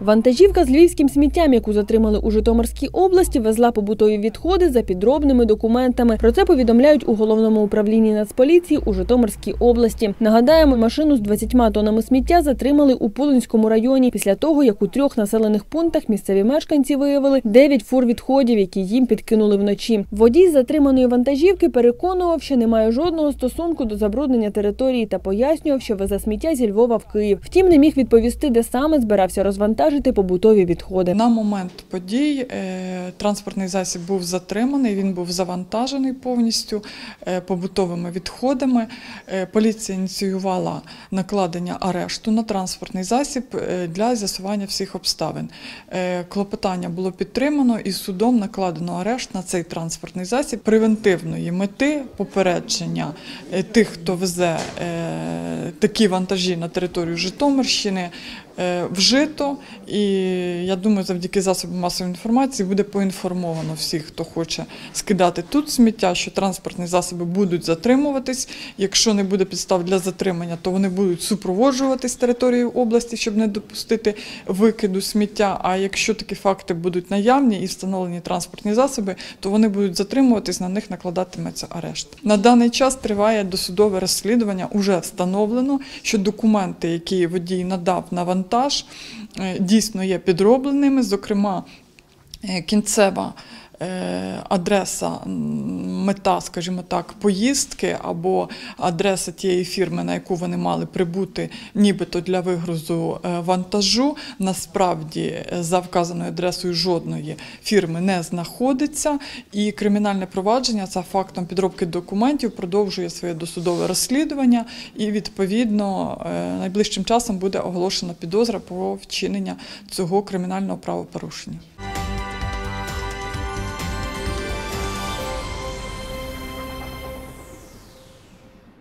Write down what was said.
Вантажівка з львівським сміттям, яку затримали у Житомирській області, везла побутові відходи за підробними документами. Про це повідомляють у головному управлінні Нацполіції у Житомирській області. Нагадаємо, машину з 20 тоннами сміття затримали у Пулинському районі після того, як у трьох населених пунктах місцеві мешканці виявили 9 фур відходів, які їм підкинули вночі. Водій затриманої вантажівки переконував, що не має жодного стосунку до забруднення території та пояснював, що везе сміття зі Львова в Київ. Втім, не міг відповісти, де саме збирався розвантажити побутові відходи. На момент подій е, транспортний засіб був затриманий, він був завантажений повністю е, побутовими відходами. Е, Поліція ініціювала накладення арешту на транспортний засіб для з'ясування всіх обставин. Клопотання було підтримано і судом накладено арешт на цей транспортний засіб превентивної мети попередження тих, хто везе такі вантажі на територію Житомирщини. Е, Вжито, і я думаю, завдяки засобам масової інформації буде поінформовано всіх, хто хоче скидати тут сміття, що транспортні засоби будуть затримуватись. Якщо не буде підстав для затримання, то вони будуть супроводжуватись територією області, щоб не допустити викиду сміття. А якщо такі факти будуть наявні і встановлені транспортні засоби, то вони будуть затримуватись, на них накладатиметься арешт. На даний час триває досудове розслідування. Уже встановлено, що документи, які водій надав на вантаж, е, дійсно є підробленими. Зокрема, е, кінцева адреса, мета, скажімо так, поїздки або адреса тієї фірми, на яку вони мали прибути, нібито для вигрузу е, вантажу, насправді е, за вказаною адресою жодної фірми не знаходиться. І кримінальне провадження за фактом підробки документів продовжує своє досудове розслідування, і відповідно е, найближчим часом буде оголошена підозра про вчинення цього кримінального правопорушення.